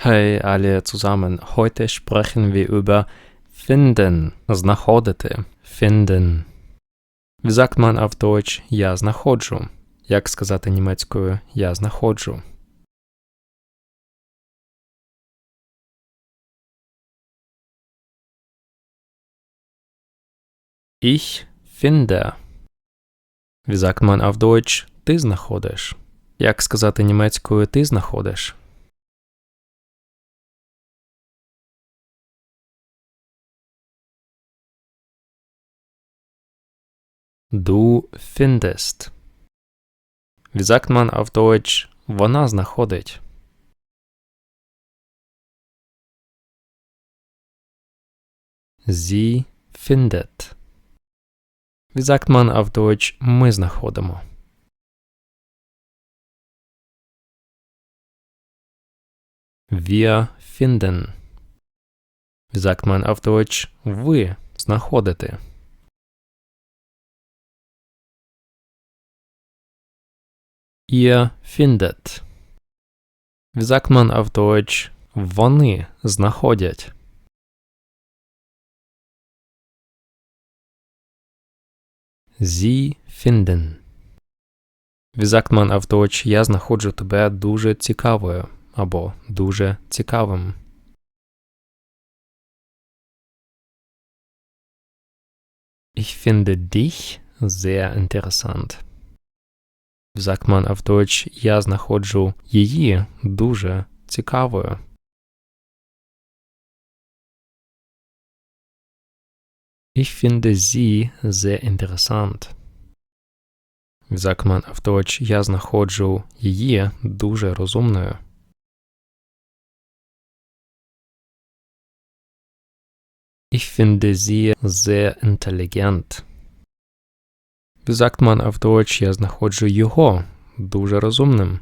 Hey alle zusammen, heute sprechen wir über finden, знаходити, finden. Wie sagt man auf Deutsch я знаходжу? Як сказати німецькою я знаходжу? Ich finde. Wie sagt man auf Deutsch ти знаходиш? Як сказати німецькою ти знаходиш? Du findest. Wie sagt man auf Deutsch вона знаходить? Sie findet. Wie sagt man auf Deutsch ми знаходимо? Wir finden. Wie sagt man auf Deutsch ви знаходите? Ihr findet. Wie sagt man auf Deutsch вони знаходять? Sie finden. Wie sagt man auf Deutsch я знаходжу тебе дуже цікавою або дуже цікавим? Ich finde dich sehr interessant. Man auf Deutsch я знаходжу її дуже цікавою? Ich finde sie sehr interessant. Wie sagt man auf Deutsch я знаходжу її дуже розумною? Ich finde sie sehr intelligent. Sagt man auf Deutsch я знаходжу його дуже розумним?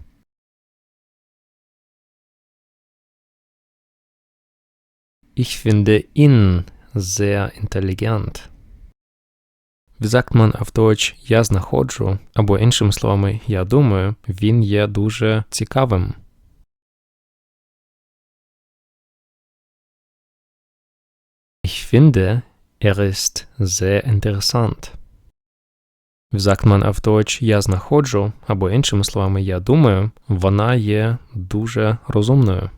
Ich finde ihn sehr intelligent. Wie sagt man auf Deutsch я знаходжу, або іншими словами, я думаю, він є дуже цікавим. Ich finde, er ist sehr interessant. Sagt man auf я знаходжу, або іншими словами, я думаю, вона є дуже розумною.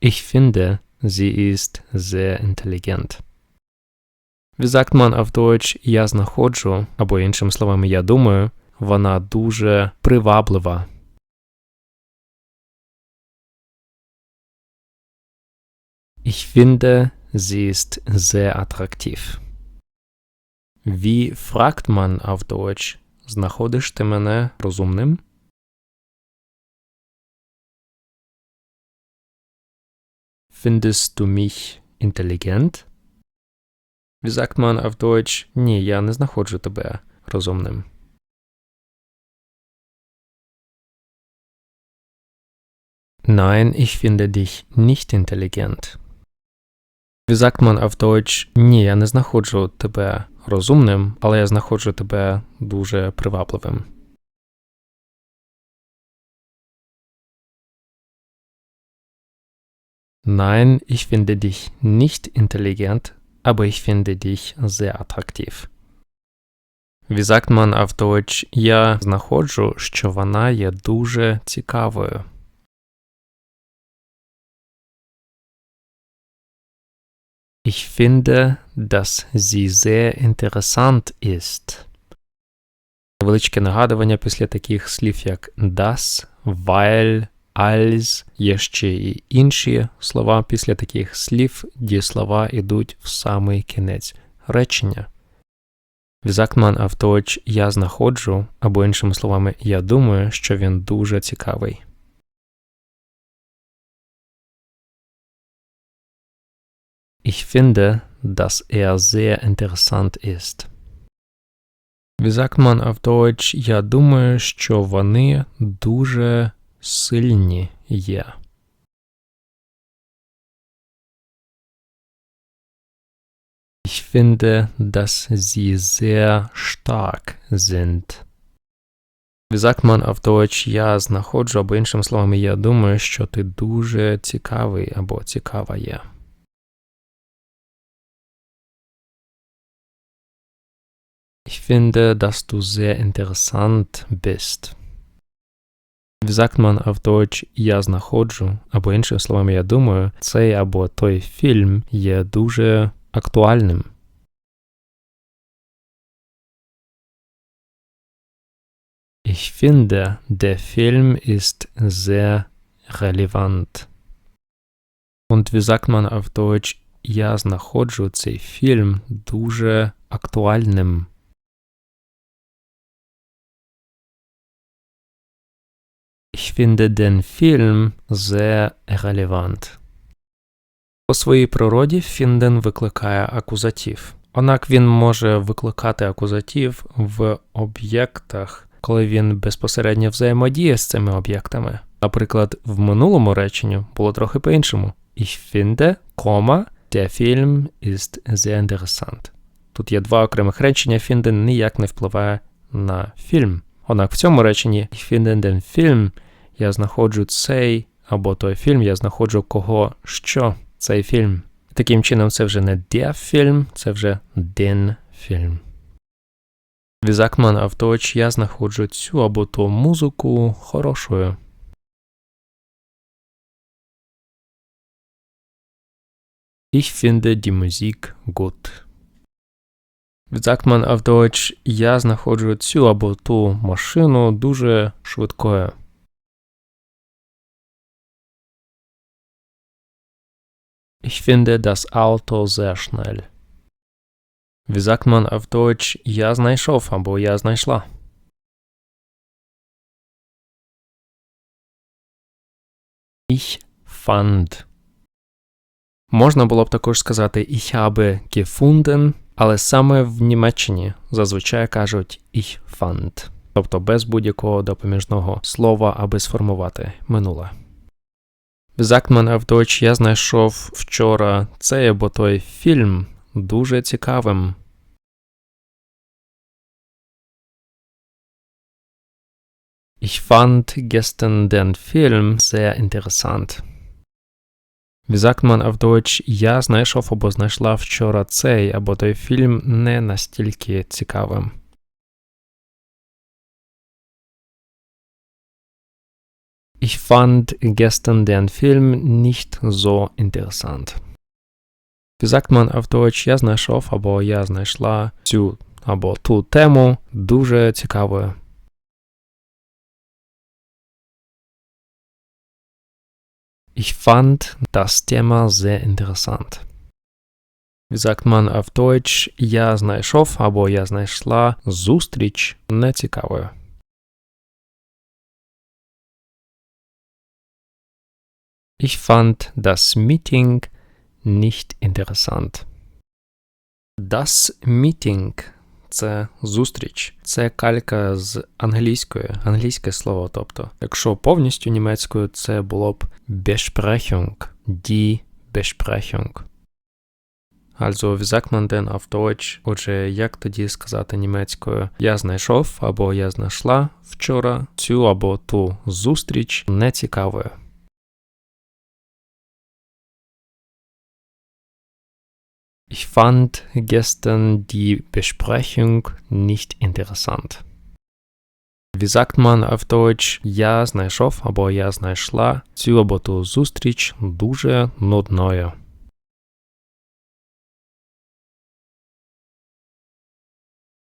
Ich finde, sie ist sehr intelligent. Wie sagt я знаходжу, або іншими словами, я думаю, вона дуже приваблива. Ich finde, sie ist sehr attraktiv. Wie fragt man auf Deutsch знаходиш ти мене розумним? Findest du mich intelligent? Wie sagt man auf Deutsch Ні, я не знаходжу тебе розумним. Nein, ich finde dich nicht intelligent. Auf Deutsch Ні, я не знаходжу тебе розумним, але я знаходжу тебе дуже привабливим. Nein, ich finde dich nicht intelligent, aber ich finde dich sehr attraktiv. Auf Deutsch Я знаходжу, що вона є дуже цікавою. Ich finde, dass sie sehr interessant ist. Величке нагадування після таких слів, як das, weil, als, є ще і інші слова після таких слів, дієслова йдуть в самий кінець речення. Auf Deutsch я знаходжу, або іншими словами, я думаю, що він дуже цікавий. Ich finde, dass er sehr interessant ist. Wie sagt man auf Deutsch Я думаю, що вони дуже сильні є. Ich finde, dass sie sehr stark sind. Wie sagt man auf Deutsch я знаходжу, або іншими словами, я думаю, що ти дуже цікавий або цікава є. Ich finde, dass du sehr interessant bist. Wie sagt man auf Deutsch я знаходжу, або іншими словами, я думаю, цей або той фільм є дуже актуальним. Ich finde, der Film ist sehr relevant. Und wie sagt man auf Deutsch, я знаходжу цей фільм дуже актуальним. Ich finde den Film sehr relevant. По своїй природі фінден викликає акузатив. Однак він може викликати акузатив в об'єктах, коли він безпосередньо взаємодіє з цими об'єктами. Наприклад, в минулому реченні було трохи по-іншому. Ich finde, кома, der Film ist sehr interessant. Тут є два окремих речення, фінден ніяк не впливає на фільм. Однак в цьому реченні Ich finde den Film я знаходжу цей або той фільм, я знаходжу кого що цей фільм. Таким чином, це вже не der фільм, це вже den фільм. Auf Deutsch, я знаходжу цю або ту музику хорошою. Ich finde die Musik gut. Sagt man я знаходжу цю або ту машину дуже швидкою. Ich finde das Auto sehr schnell. Wie sagt man auf Deutsch я знайшов або я знайшла? Ich fand. Можна було б також сказати ich habe gefunden, але саме в Німеччині зазвичай кажуть ich fand, тобто без будь-якого допоміжного слова, аби сформувати минуле. Auf Deutsch, я знайшов вчора цей або той фільм дуже цікавим. Ich fand gestern den Film sehr interessant. Wie sagt man auf Deutsch, я знайшов або знайшла вчора цей або той фільм не настільки цікавим. Ich fand gestern den Film nicht so interessant. Wie sagt man auf Deutsch, я знайшов або я знайшла цю або ту тему дуже цікавою. Ich fand das Thema sehr interessant. Wie sagt man auf Deutsch, я знайшов або я знайшла зустріч нецікавою. Ich fand das Meeting nicht interessant. Das Meeting це зустріч, це калька з англійської, англійське слово. Тобто, якщо повністю німецькою, це було б Besprechung, die Besprechung. Also, wie sagt man denn auf Deutsch? Отже, як тоді сказати німецькою я знайшов або я знайшла вчора цю або ту зустріч нецікавою. Ich fand gestern die Besprechung nicht interessant. Wie sagt man auf Deutsch я знайшов або я знайшла цю або ту зустріч дуже нудною.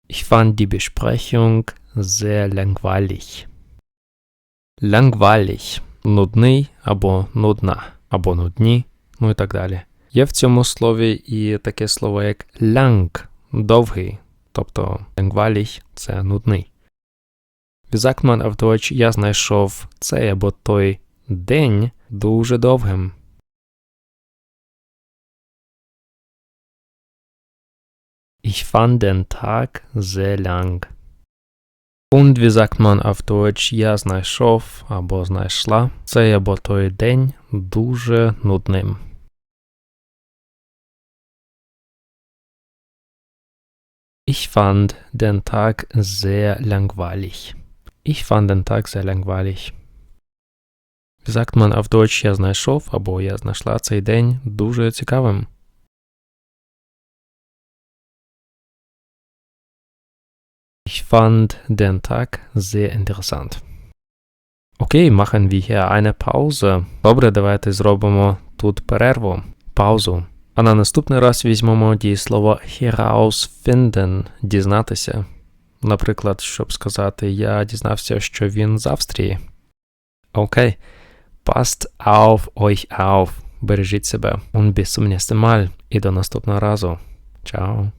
Ich fand die Besprechung sehr langweilig. Langweilig – нудний або нудна, або нудні, ну і так далі. Є в цьому слові і таке слово як lang довгий, тобто langweilig – це нудний. Auf Deutsch я знайшов цей або той день дуже довгим. Ich fand den Tag sehr lang. Und wie sagt man auf Deutsch я знайшов або знайшла цей або той день дуже нудним. Ich fand den Tag sehr langweilig. Ich fand den Tag sehr langweilig. Wie sagt man auf Deutsch я знайшов або я знайшла цей день дуже цікавим. Ich fand den Tag sehr interessant. Окей, machen wir hier eine Pause. Добре, давайте зробимо тут перерву, паузу. А на наступний раз візьмемо дієслово herausfinden – дізнатися. Наприклад, щоб сказати, я дізнався, що він з Австрії. Окей. Passt auf euch auf. Бережіть себе. Und bis zum nächsten Mal. І до наступного разу. Ciao.